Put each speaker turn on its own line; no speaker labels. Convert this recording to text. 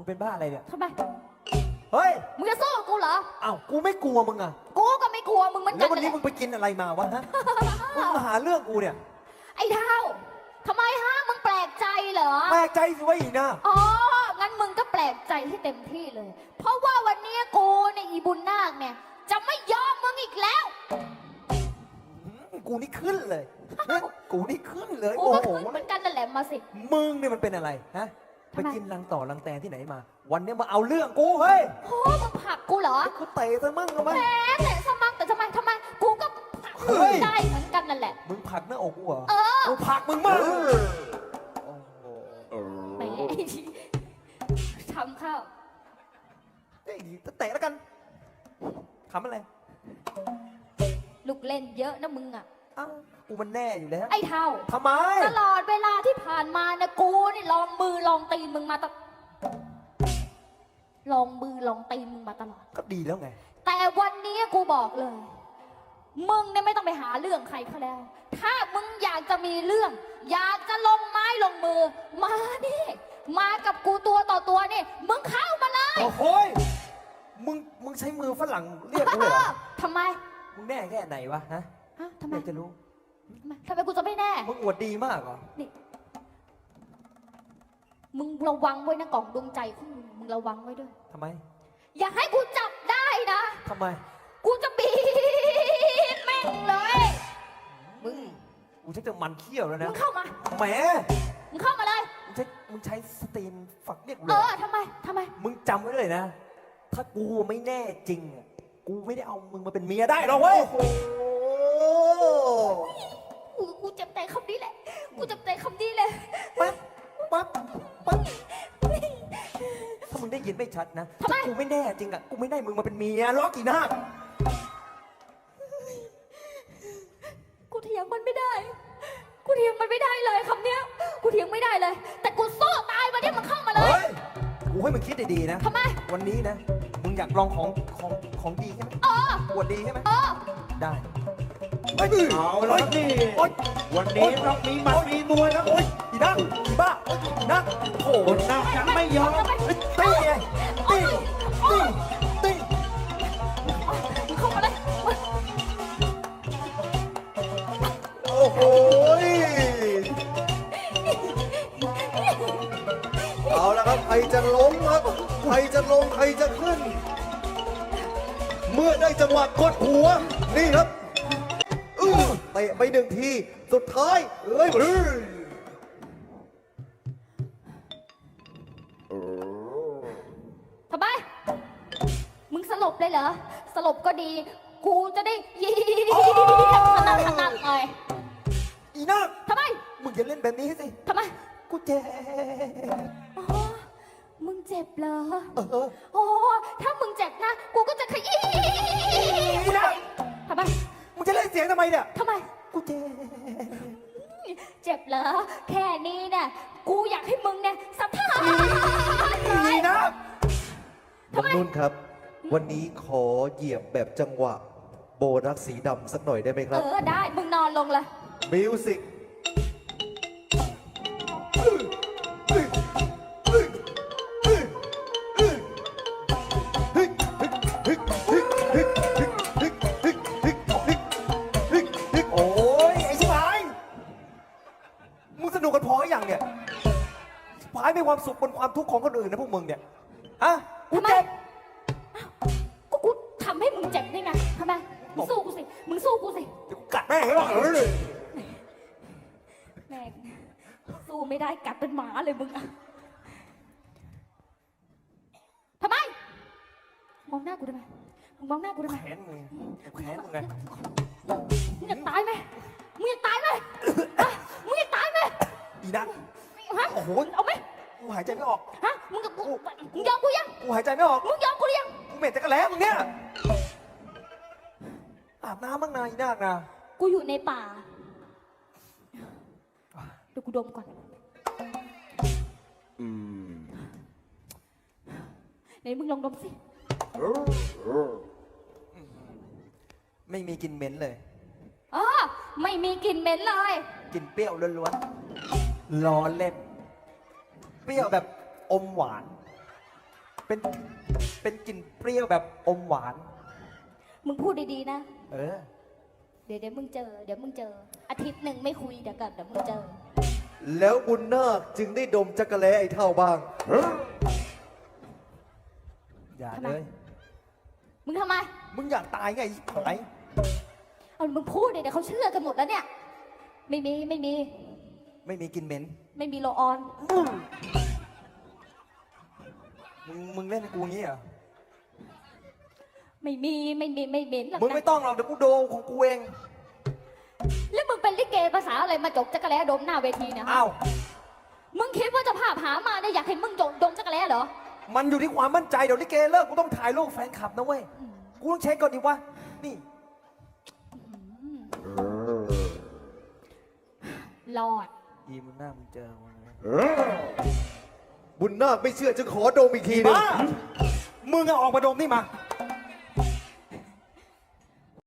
มึงเป็นบ้าอะไรเนี่ย
ทำไม
เฮ้ย
มึงจะสู้กับกูเหรอ
อ้าว กูไม่กลัวมึงอะ
กูก็ไม่กลัวมึงเหมือน
แล้
กั
วนวันนี้
แห
มึ
ละ
งไปกินอะไรมาวะฮะ มึงมาหาเรื่องกูเนี่ย
ไอ้เท้าทำไมฮะ มึงแปลกใจเหรอ
แปลกใจสิวะอีกนะ
อ๋อ งั้นมึงก็แปลกใจให้เต็มที่เลย เพราะว่าวันนี้กูในยอีบุญนาคเนี่ย จะไม่ยอมมึงอีกแล้ว
กูนี่ขึ้นเลยฮะกูนี่ขึ้นเลย
กู
โอ้
ก็
โห
ขึ้นเหมือนกันนั่นแหละมาสิ
มึงเนี่ยมันเป็นอะไรฮะ
ทำ
ไป
ไม
กินรังต่อรังแตนที่ไหนมา วันนี้มาเอาเรื่องกูเฮ้ย
โอ้มึงผลักกูเหรอ
กูเตะซะมั่งทำไม
แหมแต่สมังแต่ทำไมทำไมกูก็ผลัก
เฮ้ย
ได้เหมือนกันนั่นแหละ
มึงผลักหน้าอกกูเหรอ
เออ
กูผลักมึงมากโอ้โห
แหมทำข้าว
เฮ้ยเตะแล้วกันทำอะไร
ลูกเล่นเยอะนะมึงอะ
อ้าวกูมันแน่อยู่แล้ว
ไอ้เท่า
ทำไม
ตลอดเวลาที่ผ่านมานะกูนี่ลองมือลองตีนมึงมาตลอดลองมือลองตีนมึงมาตลอด
ก็ดีแล้วไง
แต่วันนี้กูบอกเลย มึงเนี่ยไม่ต้องไปหาเรื่องใครเขาแล้ว ถ้ามึงอยากจะมีเรื่อง อยากจะลงไม้ลงมือ มานี่ มากับกูตัวต่อตัวนี่ มึงเข้ามาเลย
โอ้โหยมึง มึงใช้มือฝรั่งเรียกกูเลยเหรอ
ทำไม
มึงแน่แค่ไหนวะฮะ
ฮะทำไม
อยากจะรู้
ทำไมทำไมกูจะไม่แน่
มึงอวดดีมากเหรอ
นี่มึงระวังไว้นะกล่องดวงใจของมึงมึงระวังไว้ด้วย
ทำไม
อย่าให้กูจับได้นะ
ทำไม
กูจะบีบแม่งเลย
มึง กูชักจะมันเขี้ยวแล้ว
มึ
นะ
งเข้ามา
แหม
มึงเข้ามาเลย
มึงใช้มึงใช้สตรีนฝักเรียกกู
เอ
เลย
อทำไมทำไม
มึงจำไว้เลยนะ ถ้ากูไม่แน่จริงอะกูไม่ได้เอามึงมาเป็นเมียได้หรอกเว้ย
กูกูเจ็บใจคำนี้แหละ กูเจ็บใจคำนี้เลย
ปั๊บปั๊บปั๊บถ้ามึงได้ยินไม่ชัดนะ
ทำไม
ถ้ากูไม่แน่จริงอะกูไม่ได้มึงมาเป็นเมียล็อกกี่หน้า
กูเถียงมันไม่ได้ กูเถียงมันไม่ได้เลยคำเนี้ย กูเถียงไม่ได้เลย แต่กูสู้ตายวันนี้มึงเข้ามาเลย
เฮ้ยกูให้มึงคิดดีๆนะ
ทำไม
วันนี้นะ มึงอยากลองของของของดีใช่ไหม
เออ
อวดดีใช่ไหม
เออ
ได้เฮ้ย
เอาละครับนี่วันนี้ต้องมีหมัดมีมวยครับ
โอ๊ยอีนักอีบ้าโอ๊ยอีนักโอ้โห
นนักจะไม่ยอม
เฮ้ยตีไงตีตีตี
เข้ามาเลย
โอ้โหเอาละครับใครจะล้มครับใครจะลงใครจะขึ้น เมื่อได้จังหวะกดหัวนี่ครับ เตะไปหนึ่งที สุดท้ายเอ้ยเฮ้ย
ทำไม มึงสลบเลยเหรอ สลบก็ดี กูจะได้ยีขนาดขนาดหน่อย
อีนัก
ทำไม
มึงอย่าเล่นแบบนี้สิ
ทำไม
กูเจ็บ
อ๋อมึงเจ็บเหรอ
เออ
โอ้ ถ้ามึงเจ็บนะ กูก็จะขยี้
อีนัก
ทำไม
มึงจะ เล่นเสียงทำไมเนี่ย
ทำไม
กูเจ็บ
เจ็บเหรอ แค่นี้เนี่ยกูอยากให้มึงเนี่ยสะท้านเล
อี
ย
นัก
ทำไม
น้องนุ่นครับ วันนี้ขอเหยียบแบบจังหวะ โบรักสีดำสักหน่อยได้ไหมค
เอ
รับ
อได้ มึงนอนลงเลย
มิวสิก
โายมีความสุขบนความทุกข์ของคนอื่นนะพวกมึงเนี่ยฮะกู
ทำไม
เจ็บ
ก็กูทำให้มึงเจ็บนี่ไงทำไมมึงสู้กูสิ มึงสู้กูสิ
เดี๋ยวกูกัดแม่งให้หรอกเออ
แม่งสู้ไม่ได้กัดเป็นหมาเลยมึงอะทำไม มองหน้ากูทำไมมึงมองหน้ากูทำไม
แขนมึงไงแขนมึงไง
มึงอยากตายไหมมึงอยากตายไหมฮะมึงอยากตายไหม
อีนัก
ฮะ
โอ้โห
เอาไหม
กู หายใจไม่ออก
ฮะ มึงกับกูมึงยอมกูยัง
กูหายใจไม่ออก
มึงยอมกูหรือยัง
กูเหม็นจักรแล้มึงเนี่ย อาบน้ำบ้างนะอีนักนะ
กูอยู่ในป่า เดี๋ยวกูดมก่อนไหนมึงลองดมสิ
ไม่มีกลินเหม็นเลย
อ๋อ ไม่มีกลิ่นเหม็นเลย
กลินเปรี้ยวล้วนๆล้อเล่น เปรี้ยวแบบอมหวาน เป็น เป็นกลิ่นเปรี้ยวแบบอมหวาน
มึงพูดดีๆนะ
เออ
เดี๋ยวเดี๋ยวมึงเจอ เดี๋ยวมึงเจอ อาทิตย์หนึ่งไม่คุยเดี๋ยวก่อนเดี๋ยวมึงเจอ
แล้วบุญนาคจึงได้ดมจักรแลไอ้เท่าบ้าง
อย่า
ทำไม
เลย
มึงทำไม
มึงอยากตายไงไอ้ชิบหาย
เอามึงพูดดิเดี๋ยวเขาเชื่อกันหมดแล้วเนี่ย ไม่มีไม่มี
ไม่มีกลินเหม็น
ไม่มีโลออน
มึงมึงเล่นกูอย่างงี้เหรอ
ไม่มีไม่มีไม่เหม็นหรอก
มึง
นะ
ไม่ต้องหรอกเดี๋ยวกูโดนของกูเอง
แล้วมึงเป็นลิเกภาษาอะไรมาจกจักรแล้ดมหน้าเวทีเนะ
อ้าว
มึงคิดว่าเจะภาพหามาเนี่ยอยากให้มึงจกดมจักรแล้เหรอ
มันอยู่ที่ความมั่นใจเดี๋ยวลิเกเลิกกูต้องถ่ายรูปแฟนคลับนะเว้ย กูต้องเช็คก่อนดิว่า นี่
รอด
อีมึงหน้ามึงเจอมึงนะ
บุญนาคไม่เชื่อจึงขอดมอีกทีหนึง
บ้ามึงอะออกมาดมนี่มา